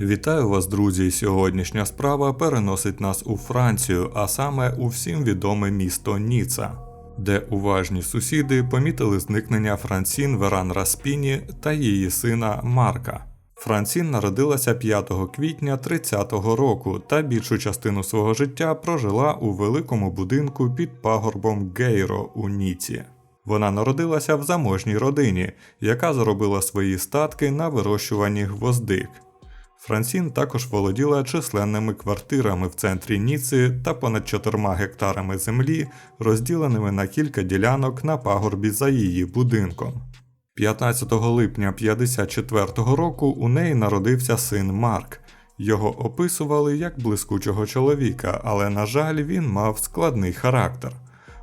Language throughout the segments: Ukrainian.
Вітаю вас, друзі! Сьогоднішня справа переносить нас у Францію, а саме у всім відоме місто Ніца, де уважні сусіди помітили зникнення Франсін Веран Распіні та її сина Марка. Франсін народилася 5 квітня 30-го року та більшу частину свого життя прожила у великому будинку під пагорбом Гейро у Ніці. Вона народилася в заможній родині, яка заробила свої статки на вирощуванні гвоздик. Франсін також володіла численними квартирами в центрі Ніци та понад 4 гектарами землі, розділеними на кілька ділянок на пагорбі за її будинком. 15 липня 54-го року у неї народився син Марк. Його описували як блискучого чоловіка, але, на жаль, він мав складний характер.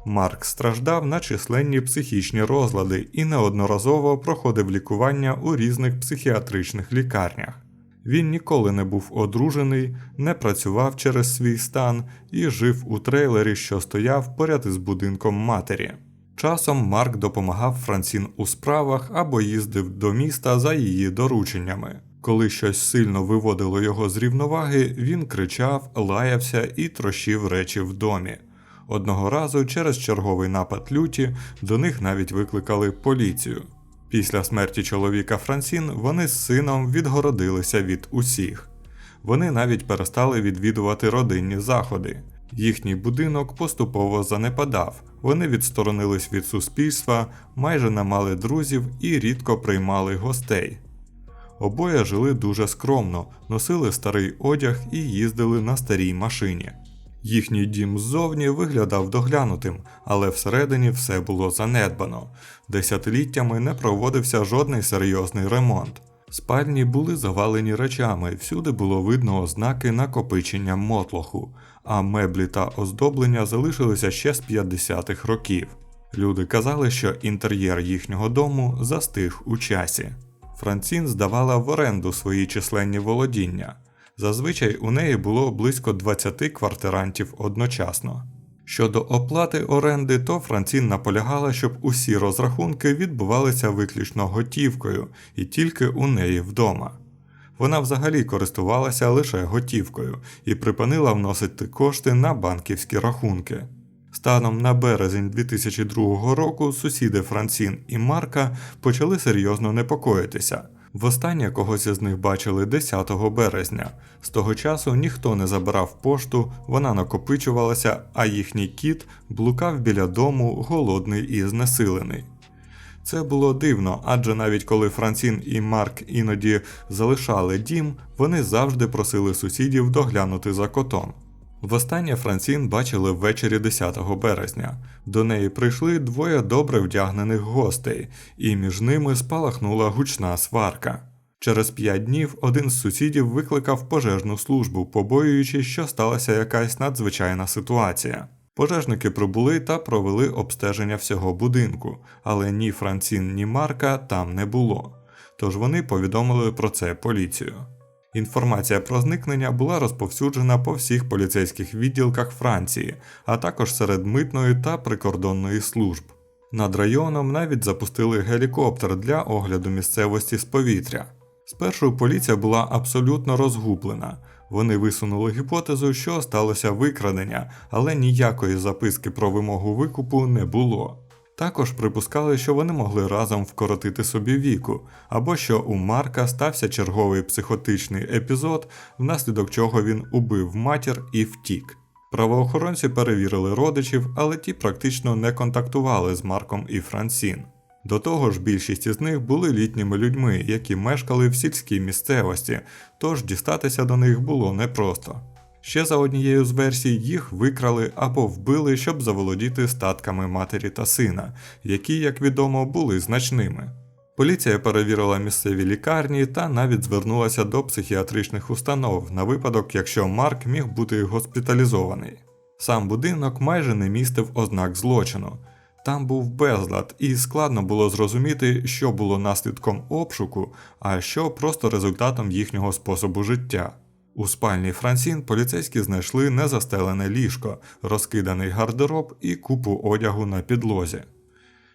Марк страждав на численні психічні розлади і неодноразово проходив лікування у різних психіатричних лікарнях. Він ніколи не був одружений, не працював через свій стан і жив у трейлері, що стояв поряд із будинком матері. Часом Марк допомагав Франсін у справах або їздив до міста за її дорученнями. Коли щось сильно виводило його з рівноваги, він кричав, лаявся і трощив речі в домі. Одного разу через черговий напад люті до них навіть викликали поліцію. Після смерті чоловіка Франсін вони з сином відгородилися від усіх. Вони навіть перестали відвідувати родинні заходи. Їхній будинок поступово занепадав, вони відсторонились від суспільства, майже не мали друзів і рідко приймали гостей. Обоє жили дуже скромно, носили старий одяг і їздили на старій машині. Їхній дім ззовні виглядав доглянутим, але всередині все було занедбано. Десятиліттями не проводився жодний серйозний ремонт. Спальні були завалені речами, всюди було видно ознаки накопичення мотлоху, а меблі та оздоблення залишилися ще з 50-х років. Люди казали, що інтер'єр їхнього дому застиг у часі. Францін здавала в оренду свої численні володіння. Зазвичай у неї було близько 20 квартирантів одночасно. Щодо оплати оренди, то Францін наполягала, щоб усі розрахунки відбувалися виключно готівкою і тільки у неї вдома. Вона взагалі користувалася лише готівкою і припинила вносити кошти на банківські рахунки. Станом на березень 2002 року сусіди Францін і Марка почали серйозно непокоїтися. Востаннє когось із них бачили 10 березня. З того часу ніхто не забирав пошту, вона накопичувалася, а їхній кіт блукав біля дому, голодний і знесилений. Це було дивно, адже навіть коли Франсін і Марк іноді залишали дім, вони завжди просили сусідів доглянути за котом. Востаннє Франсін бачили ввечері 10 березня. До неї прийшли двоє добре вдягнених гостей, і між ними спалахнула гучна сварка. Через п'ять днів один з сусідів викликав пожежну службу, побоюючись, що сталася якась надзвичайна ситуація. Пожежники прибули та провели обстеження всього будинку, але ні Франсін, ні Марка там не було. Тож вони повідомили про це поліцію. Інформація про зникнення була розповсюджена по всіх поліцейських відділках Франції, а також серед митної та прикордонної служб. Над районом навіть запустили гелікоптер для огляду місцевості з повітря. Спершу поліція була абсолютно розгублена. Вони висунули гіпотезу, що сталося викрадення, але ніякої записки про вимогу викупу не було. Також припускали, що вони могли разом вкоротити собі віку, або що у Марка стався черговий психотичний епізод, внаслідок чого він убив матір і втік. Правоохоронці перевірили родичів, але ті практично не контактували з Марком і Франсін. До того ж, більшість із них були літніми людьми, які мешкали в сільській місцевості, тож дістатися до них було непросто. Ще за однією з версій їх викрали або вбили, щоб заволодіти статками матері та сина, які, як відомо, були значними. Поліція перевірила місцеві лікарні та навіть звернулася до психіатричних установ на випадок, якщо Марк міг бути госпіталізований. Сам будинок майже не містив ознак злочину. Там був безлад, і складно було зрозуміти, що було наслідком обшуку, а що просто результатом їхнього способу життя. У спальні Франсін поліцейські знайшли незастелене ліжко, розкиданий гардероб і купу одягу на підлозі.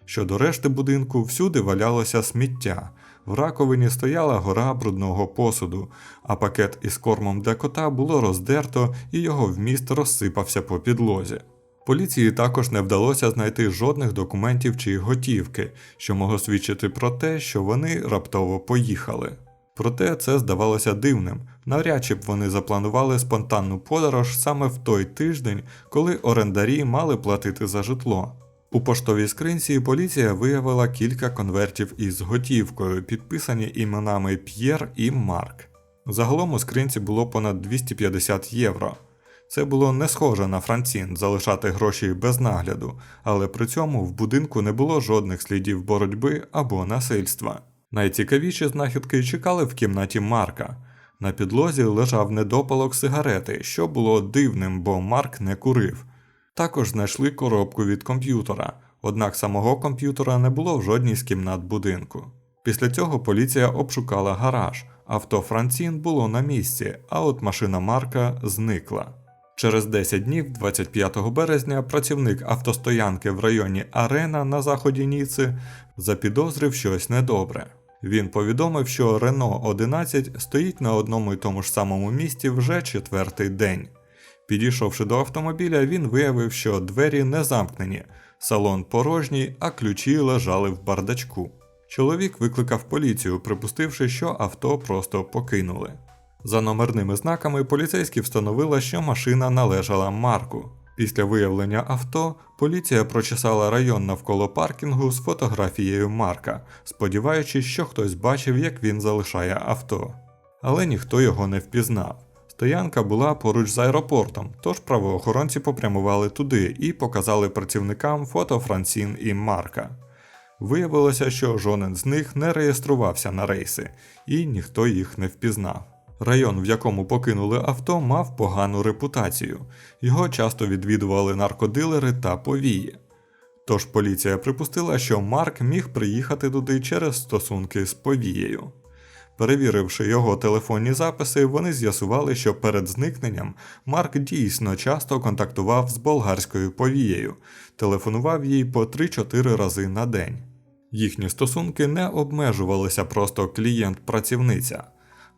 Щодо решти будинку, всюди валялося сміття, В раковині стояла гора брудного посуду, а пакет із кормом для кота було роздерто і його вміст розсипався по підлозі. Поліції також не вдалося знайти жодних документів чи готівки, що могло свідчити про те, що вони раптово поїхали. Проте це здавалося дивним. Навряд чи б вони запланували спонтанну подорож саме в той тиждень, коли орендарі мали платити за житло. У поштовій скринці поліція виявила кілька конвертів із готівкою, підписані іменами П'єр і Марк. Загалом у скринці було понад 250 євро. Це було не схоже на Францін залишати гроші без нагляду, але при цьому в будинку не було жодних слідів боротьби або насильства. Найцікавіші знахідки чекали в кімнаті Марка. На підлозі лежав недопалок сигарети, що було дивним, бо Марк не курив. Також знайшли коробку від комп'ютера, однак самого комп'ютера не було в жодній з кімнат будинку. Після цього поліція обшукала гараж, авто Францін було на місці, а от машина Марка зникла. Через 10 днів, 25 березня, працівник автостоянки в районі Арена на заході Ніци запідозрив щось недобре. Він повідомив, що Рено 11 стоїть на одному й тому ж самому місці вже четвертий день. Підійшовши до автомобіля, він виявив, що двері не замкнені, салон порожній, а ключі лежали в бардачку. Чоловік викликав поліцію, припустивши, що авто просто покинули. За номерними знаками поліцейські встановили, що машина належала Марку. Після виявлення авто поліція прочесала район навколо паркінгу з фотографією Марка, сподіваючись, що хтось бачив, як він залишає авто. Але ніхто його не впізнав. Стоянка була поруч з аеропортом, тож правоохоронці попрямували туди і показали працівникам фото Франсін і Марка. Виявилося, що жоден з них не реєструвався на рейси, і ніхто їх не впізнав. Район, в якому покинули авто, мав погану репутацію. Його часто відвідували наркодилери та повії. Тож поліція припустила, що Марк міг приїхати туди через стосунки з повією. Перевіривши його телефонні записи, вони з'ясували, що перед зникненням Марк дійсно часто контактував з болгарською повією, телефонував їй по 3-4 рази на день. Їхні стосунки не обмежувалися просто клієнт-працівниця.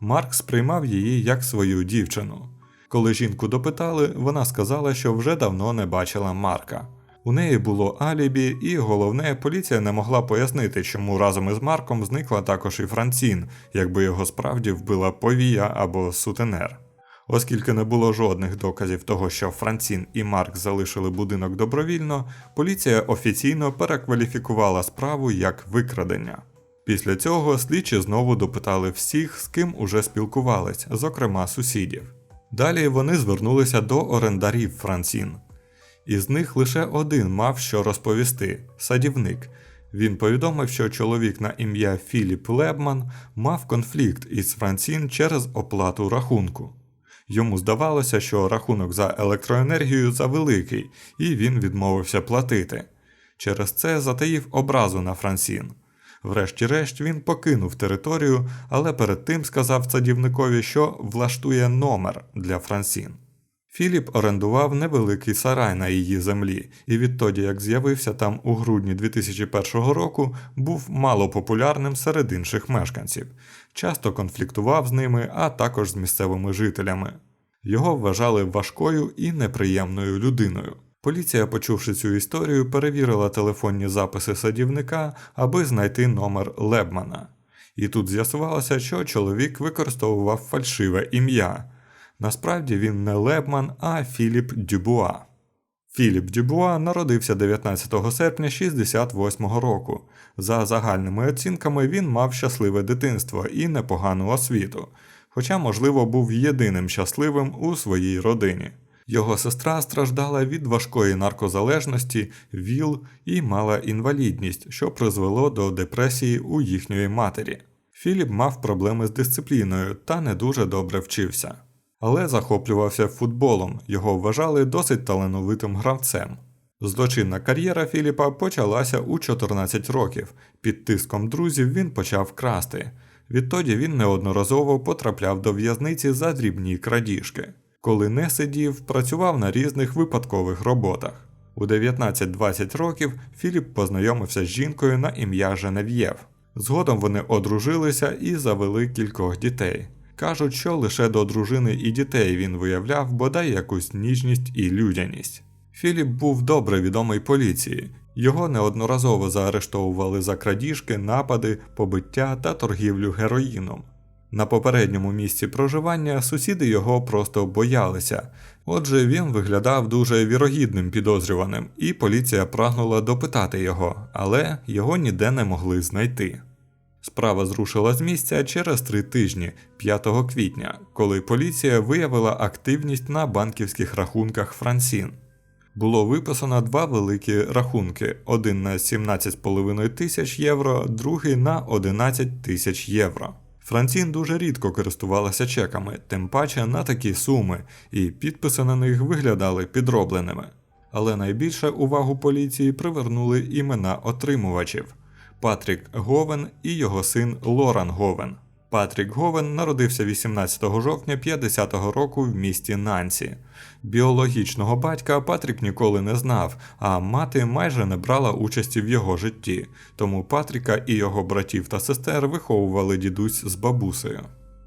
Марк сприймав її як свою дівчину. Коли жінку допитали, вона сказала, що вже давно не бачила Марка. У неї було алібі, і головне, поліція не могла пояснити, чому разом із Марком зникла також і Францін, якби його справді вбила повія або сутенер. Оскільки не було жодних доказів того, що Францін і Марк залишили будинок добровільно, поліція офіційно перекваліфікувала справу як викрадення. Після цього слідчі знову допитали всіх, з ким уже спілкувались, зокрема сусідів. Далі вони звернулися до орендарів Францін. Із них лише один мав що розповісти садівник. Він повідомив, що чоловік на ім'я Філіп Лебман мав конфлікт із Францін через оплату рахунку. Йому здавалося, що рахунок за електроенергію завеликий, і він відмовився платити. Через це затаїв образу на Франсін. Врешті-решт він покинув територію, але перед тим сказав садівникові, що влаштує номер для Франсін. Філіп орендував невеликий сарай на її землі, і відтоді, як з'явився там у грудні 2001 року, був малопопулярним серед інших мешканців, часто конфліктував з ними, а також з місцевими жителями. Його вважали важкою і неприємною людиною. Поліція, почувши цю історію, перевірила телефонні записи садівника, аби знайти номер Лебмана. І тут з'ясувалося, що чоловік використовував фальшиве ім'я. Насправді він не Лебман, а Філіп Дюбуа. Філіп Дюбуа народився 19 серпня 68 року. За загальними оцінками, він мав щасливе дитинство і непогану освіту, хоча, можливо, був єдиним щасливим у своїй родині. Його сестра страждала від важкої наркозалежності, ВІЛ і мала інвалідність, що призвело до депресії у їхньої матері. Філіп мав проблеми з дисципліною та не дуже добре вчився. Але захоплювався футболом, його вважали досить талановитим гравцем. Злочинна кар'єра Філіпа почалася у 14 років. Під тиском друзів він почав красти. Відтоді він неодноразово потрапляв до в'язниці за дрібні крадіжки. Коли не сидів, працював на різних випадкових роботах. У 19-20 років Філіп познайомився з жінкою на ім'я Женев'єв. Згодом вони одружилися і завели кількох дітей. Кажуть, що лише до дружини і дітей він виявляв бодай якусь ніжність і людяність. Філіп був добре відомий поліції. Його неодноразово заарештовували за крадіжки, напади, побиття та торгівлю героїном. На попередньому місці проживання сусіди його просто боялися, отже, він виглядав дуже вірогідним підозрюваним, і поліція прагнула допитати його, але його ніде не могли знайти. Справа зрушила з місця через три тижні, 5 квітня, коли поліція виявила активність на банківських рахунках Франсін. Було виписано два великі рахунки: один на 17,5 тисяч євро, другий на 11 тисяч євро. Францін дуже рідко користувалася чеками, тим паче на такі суми, і підписи на них виглядали підробленими. Але найбільше увагу поліції привернули імена отримувачів. Патрік Говен і його син Лоран Говен. Патрік Говен народився 18 жовтня 50-го року в місті Нансі. Біологічного батька Патрік ніколи не знав, а мати майже не брала участі в його житті, тому Патріка і його братів та сестер виховували дідусь з бабусею.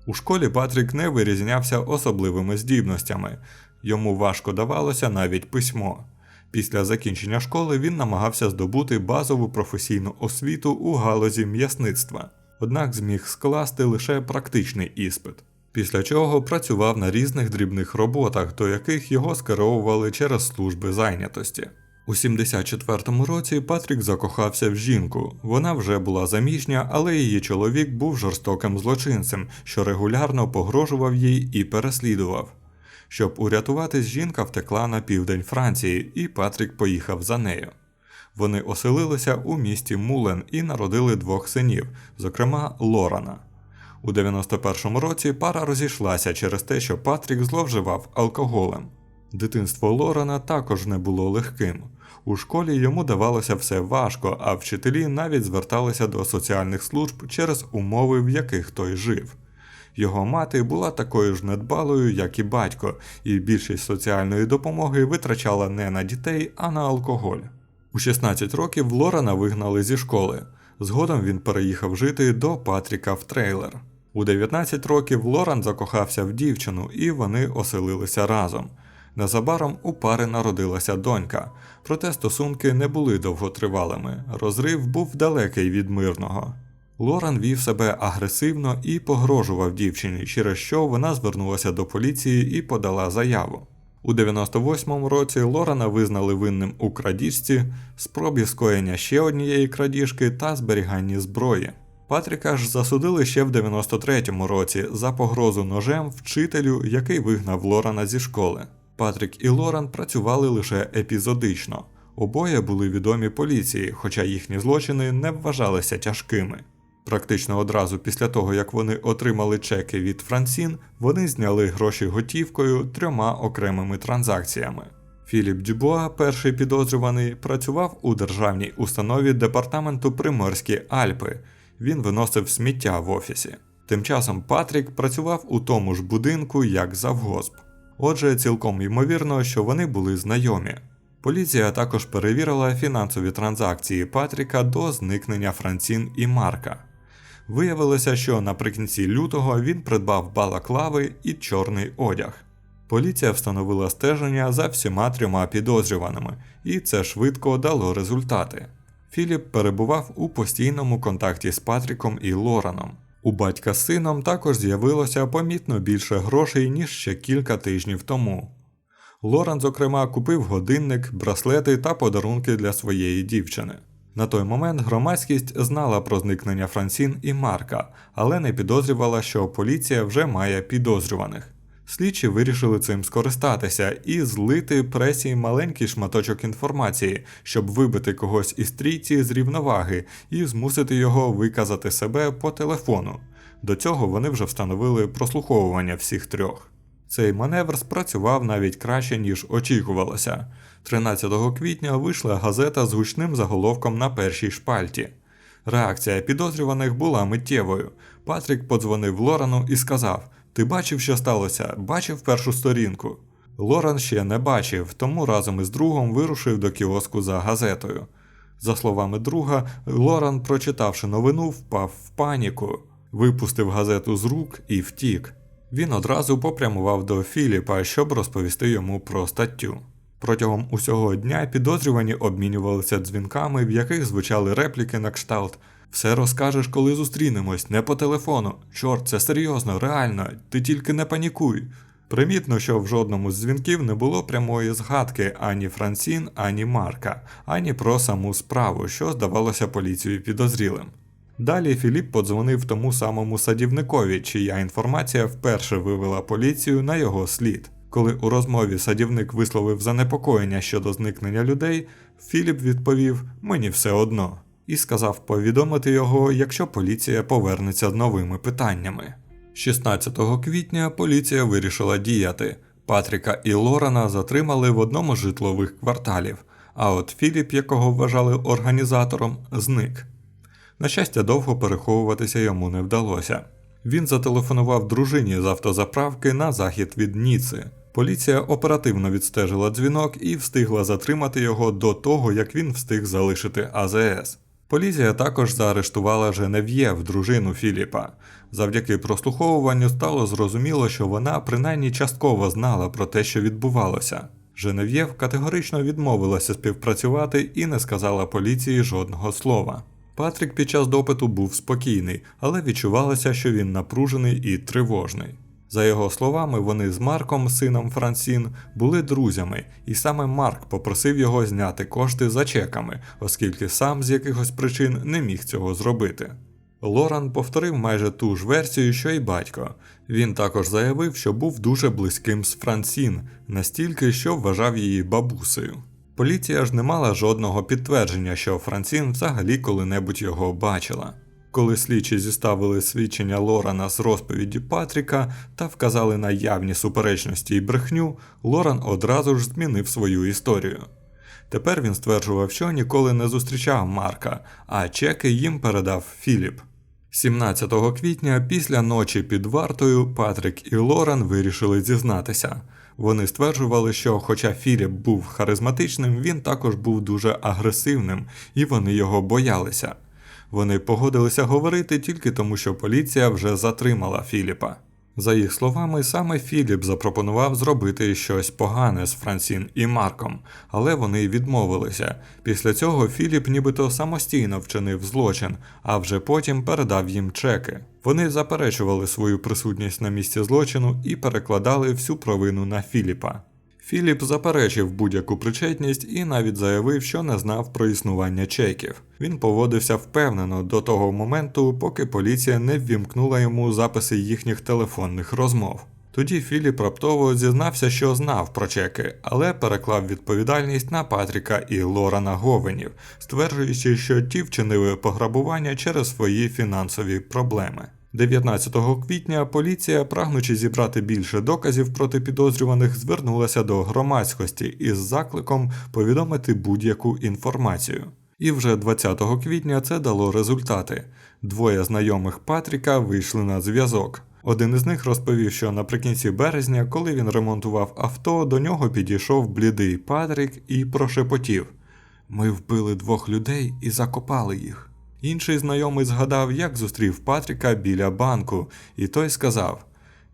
У школі Патрік не вирізнявся особливими здібностями, йому важко давалося навіть письмо. Після закінчення школи він намагався здобути базову професійну освіту у галузі м'ясництва, однак зміг скласти лише практичний іспит. Після чого працював на різних дрібних роботах, до яких його скеровували через служби зайнятості. У 74-му році Патрік закохався в жінку. Вона вже була заміжня, але її чоловік був жорстоким злочинцем, що регулярно погрожував їй і переслідував. Щоб урятуватись, жінка втекла на південь Франції, і Патрік поїхав за нею. Вони оселилися у місті Мулен і народили двох синів, зокрема Лорана. У 91-му році пара розійшлася через те, що Патрік зловживав алкоголем. Дитинство Лорана також не було легким. У школі йому давалося все важко, а вчителі навіть зверталися до соціальних служб через умови, в яких той жив. Його мати була такою ж недбалою, як і батько, і більшість соціальної допомоги витрачала не на дітей, а на алкоголь. У 16 років Лорана вигнали зі школи. Згодом він переїхав жити до Патріка в трейлер. У 19 років Лоран закохався в дівчину, і вони оселилися разом. Незабаром у пари народилася донька, проте стосунки не були довготривалими. Розрив був далекий від мирного. Лоран вів себе агресивно і погрожував дівчині, через що вона звернулася до поліції і подала заяву. У 98-му році Лорана визнали винним у крадіжці, спробі скоєння ще однієї крадіжки та зберіганні зброї. Патріка ж засудили ще в 93-му році за погрозу ножем вчителю, який вигнав Лорана зі школи. Патрік і Лоран працювали лише епізодично. Обоє були відомі поліції, хоча їхні злочини не вважалися тяжкими. Практично одразу після того, як вони отримали чеки від Франсін, вони зняли гроші готівкою трьома окремими транзакціями. Філіп Дюбуа, перший підозрюваний, працював у державній установі департаменту Приморські Альпи. Він виносив сміття в офісі. Тим часом Патрік працював у тому ж будинку, як завгосп. Отже, цілком ймовірно, що вони були знайомі. Поліція також перевірила фінансові транзакції Патріка до зникнення Францін і Марка. Виявилося, що наприкінці лютого він придбав балаклави і чорний одяг. Поліція встановила стеження за всіма трьома підозрюваними, і це швидко дало результати. Філіп перебував у постійному контакті з Патріком і Лораном. У батька з сином також з'явилося помітно більше грошей, ніж ще кілька тижнів тому. Лоран, зокрема, купив годинник, браслети та подарунки для своєї дівчини. На той момент громадськість знала про зникнення Франсін і Марка, але не підозрювала, що поліція вже має підозрюваних. Слідчі вирішили цим скористатися і злити пресі маленький шматочок інформації, щоб вибити когось із трійці з рівноваги і змусити його виказати себе по телефону. До цього вони вже встановили прослуховування всіх трьох. Цей маневр спрацював навіть краще, ніж очікувалося. 13 квітня вийшла газета з гучним заголовком на першій шпальті. Реакція підозрюваних була миттєвою. Патрік подзвонив Лорану і сказав: Ти бачив, що сталося? Бачив першу сторінку. Лоран ще не бачив, тому разом із другом вирушив до кіоску за газетою. За словами друга, Лоран, прочитавши новину, впав в паніку, випустив газету з рук і втік. Він одразу попрямував до Філіпа, щоб розповісти йому про статтю. Протягом усього дня підозрювані обмінювалися дзвінками, в яких звучали репліки на кшталт Все розкажеш, коли зустрінемось, не по телефону. Чорт, це серйозно, реально, ти тільки не панікуй. Примітно, що в жодному з дзвінків не було прямої згадки ані Франсін, ані Марка, ані про саму справу, що здавалося поліцією підозрілим. Далі Філіп подзвонив тому самому садівникові, чия інформація вперше вивела поліцію на його слід. Коли у розмові садівник висловив занепокоєння щодо зникнення людей, Філіп відповів Мені все одно і сказав повідомити його, якщо поліція повернеться новими питаннями. 16 квітня поліція вирішила діяти. Патріка і Лорана затримали в одному з житлових кварталів, а от Філіп, якого вважали організатором, зник. На щастя, довго переховуватися йому не вдалося. Він зателефонував дружині з автозаправки на захід від Ніци. Поліція оперативно відстежила дзвінок і встигла затримати його до того, як він встиг залишити АЗС. Поліція також заарештувала Женев'єв, дружину Філіпа. Завдяки прослуховуванню стало зрозуміло, що вона принаймні частково знала про те, що відбувалося. Женев'єв категорично відмовилася співпрацювати і не сказала поліції жодного слова. Патрік під час допиту був спокійний, але відчувалося, що він напружений і тривожний. За його словами, вони з Марком, сином Франсін, були друзями, і саме Марк попросив його зняти кошти за чеками, оскільки сам з якихось причин не міг цього зробити. Лоран повторив майже ту ж версію, що й батько. Він також заявив, що був дуже близьким з Франсін, настільки, що вважав її бабусею. Поліція ж не мала жодного підтвердження, що Франсін взагалі коли-небудь його бачила. Коли слідчі зіставили свідчення Лорана з розповіді Патріка та вказали на явні суперечності і брехню, Лоран одразу ж змінив свою історію. Тепер він стверджував, що ніколи не зустрічав Марка, а чеки їм передав Філіп. 17 квітня, після ночі під вартою, Патрік і Лоран вирішили зізнатися. Вони стверджували, що, хоча Філіп був харизматичним, він також був дуже агресивним, і вони його боялися. Вони погодилися говорити тільки тому, що поліція вже затримала Філіпа. За їх словами, саме Філіп запропонував зробити щось погане з Франсін і Марком, але вони відмовилися. Після цього Філіп нібито самостійно вчинив злочин, а вже потім передав їм чеки. Вони заперечували свою присутність на місці злочину і перекладали всю провину на Філіпа. Філіп заперечив будь-яку причетність і навіть заявив, що не знав про існування чеків. Він поводився впевнено до того моменту, поки поліція не ввімкнула йому записи їхніх телефонних розмов. Тоді Філіп раптово зізнався, що знав про чеки, але переклав відповідальність на Патріка і Лорана Говенів, стверджуючи, що ті вчинили пограбування через свої фінансові проблеми. 19 квітня поліція, прагнучи зібрати більше доказів проти підозрюваних, звернулася до громадськості із закликом повідомити будь-яку інформацію. І вже 20 квітня це дало результати. Двоє знайомих Патріка вийшли на зв'язок. Один із них розповів, що наприкінці березня, коли він ремонтував авто, до нього підійшов блідий Патрік і прошепотів: Ми вбили двох людей і закопали їх. Інший знайомий згадав, як зустрів Патріка біля банку, і той сказав: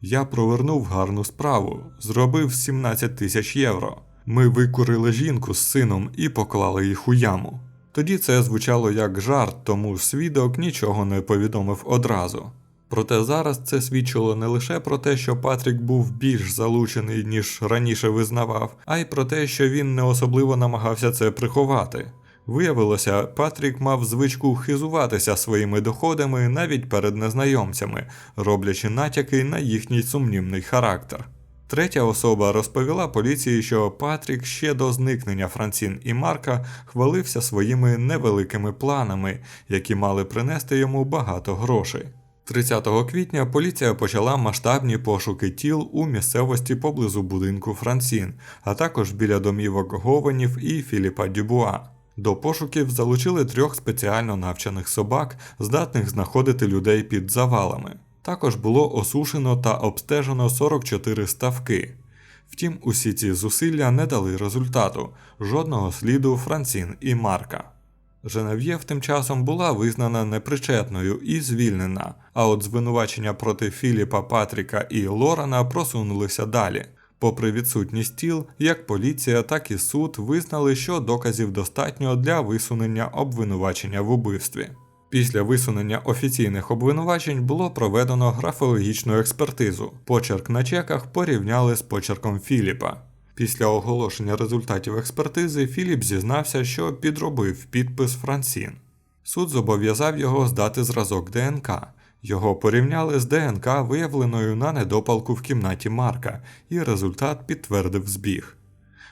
Я провернув гарну справу, зробив 17 тисяч євро. Ми викурили жінку з сином і поклали їх у яму. Тоді це звучало як жарт, тому свідок нічого не повідомив одразу. Проте зараз це свідчило не лише про те, що Патрік був більш залучений, ніж раніше визнавав, а й про те, що він не особливо намагався це приховати. Виявилося, Патрік мав звичку хизуватися своїми доходами навіть перед незнайомцями, роблячи натяки на їхній сумнівний характер. Третя особа розповіла поліції, що Патрік ще до зникнення Франсін і Марка хвалився своїми невеликими планами, які мали принести йому багато грошей. 30 квітня поліція почала масштабні пошуки тіл у місцевості поблизу будинку Франсін, а також біля домівок Говенів і Філіпа Дюбуа. До пошуків залучили трьох спеціально навчених собак, здатних знаходити людей під завалами. Також було осушено та обстежено 44 ставки. Втім, усі ці зусилля не дали результату, жодного сліду Франсін і Марка. Женев'єв тим часом була визнана непричетною і звільнена, а от звинувачення проти Філіпа Патріка і Лорана просунулися далі. Попри відсутність тіл, як поліція, так і суд визнали, що доказів достатньо для висунення обвинувачення в убивстві. Після висунення офіційних обвинувачень було проведено графологічну експертизу. Почерк на чеках порівняли з почерком Філіпа. Після оголошення результатів експертизи Філіп зізнався, що підробив підпис Франсін. Суд зобов'язав його здати зразок ДНК. Його порівняли з ДНК, виявленою на недопалку в кімнаті Марка, і результат підтвердив збіг.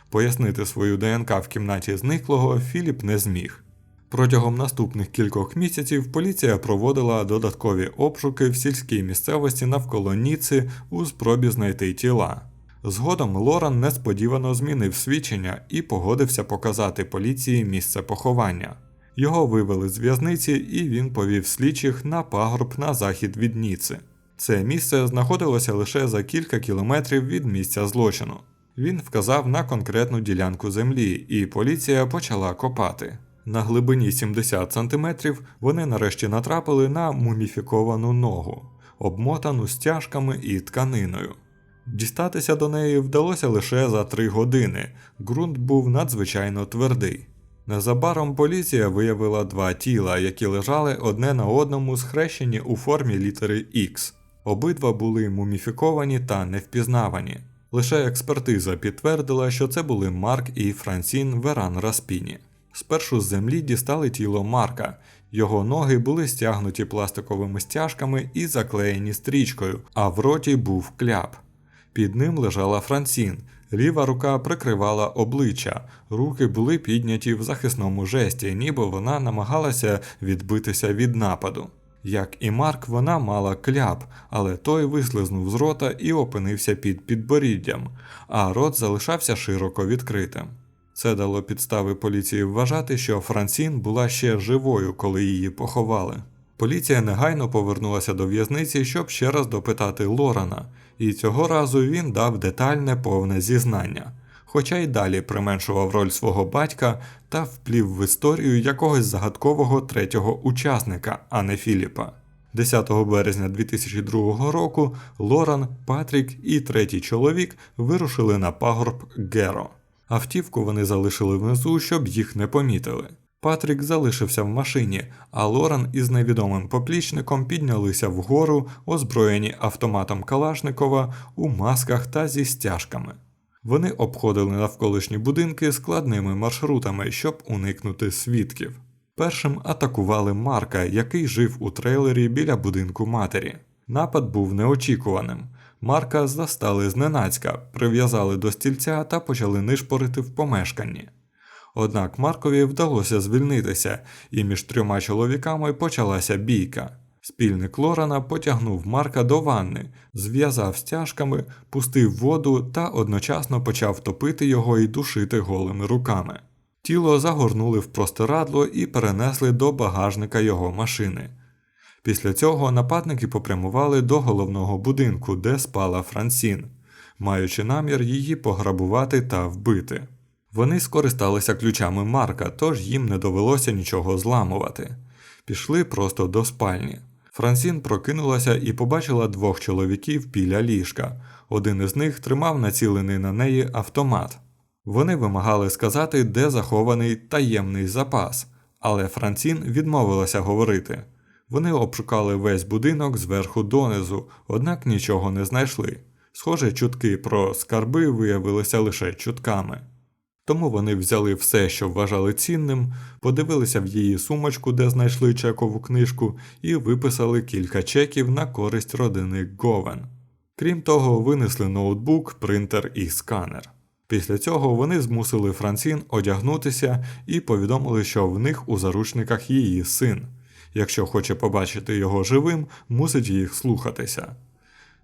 Пояснити свою ДНК в кімнаті зниклого Філіп не зміг. Протягом наступних кількох місяців поліція проводила додаткові обшуки в сільській місцевості навколо Ніци у спробі знайти тіла. Згодом Лоран несподівано змінив свідчення і погодився показати поліції місце поховання. Його вивели з в'язниці і він повів слідчих на пагорб на захід від Ніци. Це місце знаходилося лише за кілька кілометрів від місця злочину. Він вказав на конкретну ділянку землі, і поліція почала копати. На глибині 70 см вони нарешті натрапили на муміфіковану ногу, обмотану стяжками і тканиною. Дістатися до неї вдалося лише за три години. Ґрунт був надзвичайно твердий. Незабаром поліція виявила два тіла, які лежали одне на одному схрещені у формі літери X. Обидва були муміфіковані та невпізнавані. Лише експертиза підтвердила, що це були Марк і Франсін Веран Распіні. Спершу з землі дістали тіло Марка. Його ноги були стягнуті пластиковими стяжками і заклеєні стрічкою, а в роті був кляп. Під ним лежала Франсін. Ліва рука прикривала обличчя, руки були підняті в захисному жесті, ніби вона намагалася відбитися від нападу. Як і Марк, вона мала кляп, але той вислизнув з рота і опинився під підборіддям, а рот залишався широко відкритим. Це дало підстави поліції вважати, що Франсін була ще живою, коли її поховали. Поліція негайно повернулася до в'язниці, щоб ще раз допитати Лорана, і цього разу він дав детальне повне зізнання, хоча й далі применшував роль свого батька та вплів в історію якогось загадкового третього учасника, а не Філіпа. 10 березня 2002 року Лоран, Патрік і третій чоловік вирушили на пагорб Геро. Автівку вони залишили внизу, щоб їх не помітили. Патрік залишився в машині, а Лоран із невідомим поплічником піднялися вгору, озброєні автоматом Калашникова у масках та зі стяжками. Вони обходили навколишні будинки складними маршрутами, щоб уникнути свідків. Першим атакували Марка, який жив у трейлері біля будинку матері. Напад був неочікуваним. Марка застали зненацька, прив'язали до стільця та почали нишпорити в помешканні. Однак Маркові вдалося звільнитися, і між трьома чоловіками почалася бійка. Спільник Лорана потягнув Марка до ванни, зв'язав стяжками, пустив воду та одночасно почав топити його і душити голими руками. Тіло загорнули в простирадло і перенесли до багажника його машини. Після цього нападники попрямували до головного будинку, де спала Франсін, маючи намір її пограбувати та вбити. Вони скористалися ключами Марка, тож їм не довелося нічого зламувати. Пішли просто до спальні. Франсін прокинулася і побачила двох чоловіків біля ліжка. Один із них тримав націлений на неї автомат. Вони вимагали сказати, де захований таємний запас, але Франсін відмовилася говорити. Вони обшукали весь будинок зверху донизу, однак нічого не знайшли. Схоже, чутки про скарби виявилися лише чутками. Тому вони взяли все, що вважали цінним, подивилися в її сумочку, де знайшли чекову книжку, і виписали кілька чеків на користь родини Говен. Крім того, винесли ноутбук, принтер і сканер. Після цього вони змусили Франсін одягнутися і повідомили, що в них у заручниках її син. Якщо хоче побачити його живим, мусить їх слухатися.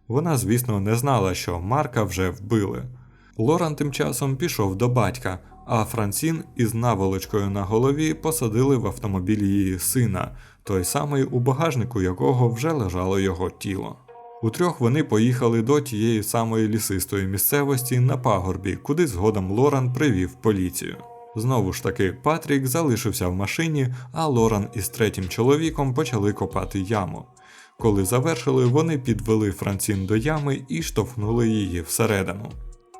Вона, звісно, не знала, що Марка вже вбили. Лоран тим часом пішов до батька, а Франсін із наволочкою на голові посадили в автомобіль її сина, той самий, у багажнику якого вже лежало його тіло. Утрьох вони поїхали до тієї самої лісистої місцевості на пагорбі, куди згодом Лоран привів поліцію. Знову ж таки, Патрік залишився в машині, а Лоран із третім чоловіком почали копати яму. Коли завершили, вони підвели Францін до ями і штовхнули її всередину.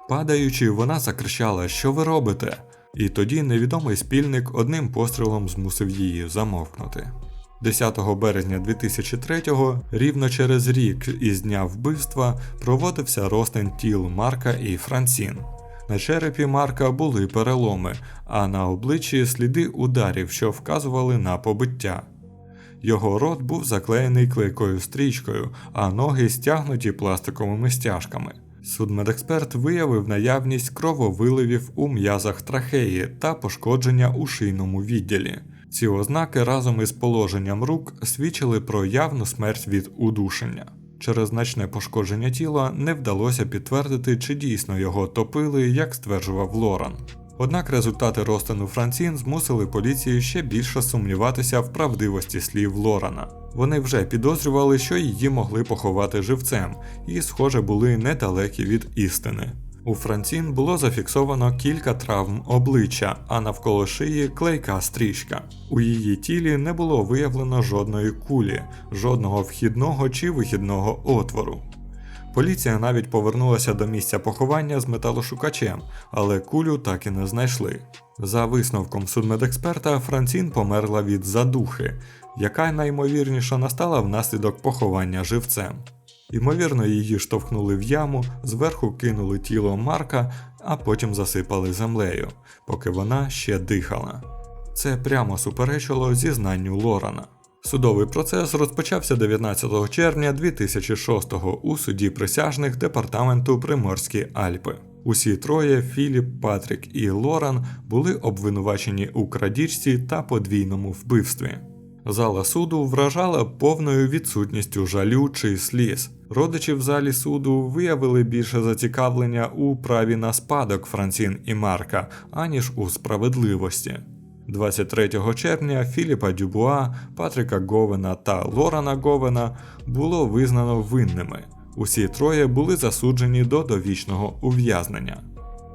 Падаючи, вона закричала, що ви робите? І тоді невідомий спільник одним пострілом змусив її замовкнути. 10 березня 2003-го, рівно через рік із дня вбивства, проводився розтин тіл Марка і Франсін. На черепі Марка були переломи, а на обличчі сліди ударів, що вказували на побиття. Його рот був заклеєний клейкою стрічкою, а ноги стягнуті пластиковими стяжками. Судмедексперт виявив наявність крововиливів у м'язах трахеї та пошкодження у шийному відділі. Ці ознаки разом із положенням рук свідчили про явну смерть від удушення. Через значне пошкодження тіла не вдалося підтвердити, чи дійсно його топили, як стверджував Лоран. Однак результати розтину Францін змусили поліцію ще більше сумніватися в правдивості слів Лорана. Вони вже підозрювали, що її могли поховати живцем, і, схоже, були недалекі від істини. У Францін було зафіксовано кілька травм обличчя, а навколо шиї клейка стрічка. У її тілі не було виявлено жодної кулі, жодного вхідного чи вихідного отвору. Поліція навіть повернулася до місця поховання з металошукачем, але кулю так і не знайшли. За висновком судмедексперта, Францін померла від задухи, яка наймовірніше настала внаслідок поховання живцем. Ймовірно, її штовхнули в яму, зверху кинули тіло Марка, а потім засипали землею, поки вона ще дихала. Це прямо суперечило зізнанню Лорана. Судовий процес розпочався 19 червня 2006-го у суді присяжних департаменту Приморські Альпи. Усі троє Філіп, Патрік і Лоран були обвинувачені у крадіжці та подвійному вбивстві. Зала суду вражала повною відсутністю жалю чи сліз. Родичі в залі суду виявили більше зацікавлення у праві на спадок Францін і Марка, аніж у справедливості. 23 червня Філіпа Дюбуа, Патріка Говена та Лорана Говена було визнано винними. Усі троє були засуджені до довічного ув'язнення.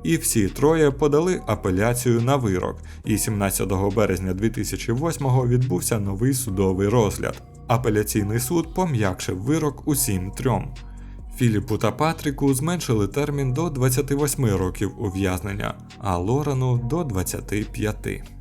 І всі троє подали апеляцію на вирок, і 17 березня 2008-го відбувся новий судовий розгляд. Апеляційний суд пом'якшив вирок усім трьом. Філіпу та Патріку зменшили термін до 28 років ув'язнення, а Лорану до 25.